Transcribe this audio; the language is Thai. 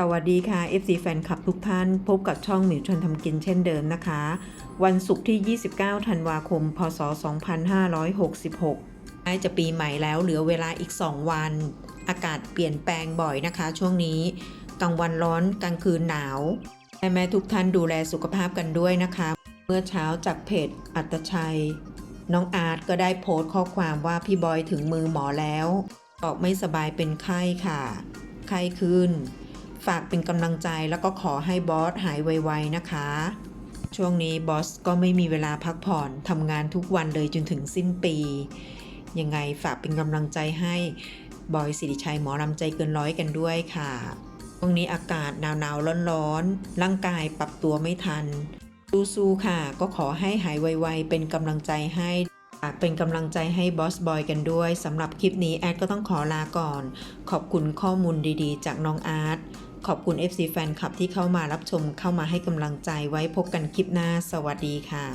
สวัสดีค่ะ FC แฟนคลับทุกท่าน พบกับช่องหมิวชวนทำกินเช่นเดิมนะคะ วันศุกร์ที่ 29 ธันวาคม พศ 2566ใกล้จะปีใหม่แล้วเหลือเวลาอีก 2 วัน อากาศเปลี่ยนแปลงบ่อยนะคะ ช่วงนี้กลางวันร้อนกลางคืนหนาวแม่แม่ทุกท่านดูแลสุขภาพกันด้วยนะคะ เมื่อเช้าจากเพจอัตชัย น้องอาร์ตก็ได้โพสต์ข้อความว่าพี่บอยถึงมือหมอแล้วบอกไม่สบายเป็นไข้ค่ะ ไข้ขึ้น ฝากเป็นกำลังใจแล้วก็ขอให้บอสหายไวๆนะคะ ช่วงนี้บอสก็ไม่มีเวลาพักผ่อนทำงานทุกวันเลยจนถึงสิ้นปี ยังไงฝากเป็นกำลังใจให้บอยสิริชัยหมอลำใจเกินร้อยกันด้วยค่ะช่วงนี้อากาศหนาวๆร้อนๆ ร่างกายปรับตัวไม่ทันสู้ๆค่ะ ก็ขอให้หายไวๆ เป็นกำลังใจให้ฝากเป็นกำลังใจให้บอสบอยกันด้วยสำหรับคลิปนี้แอดก็ต้องขอลาก่อน ขอบคุณข้อมูลดีๆ จากน้องอาร์ต ขอบคุณ FC แฟนคลับที่เข้ามารับชมเข้ามาให้กำลังใจไว้พบกันคลิปหน้า สวัสดีค่ะ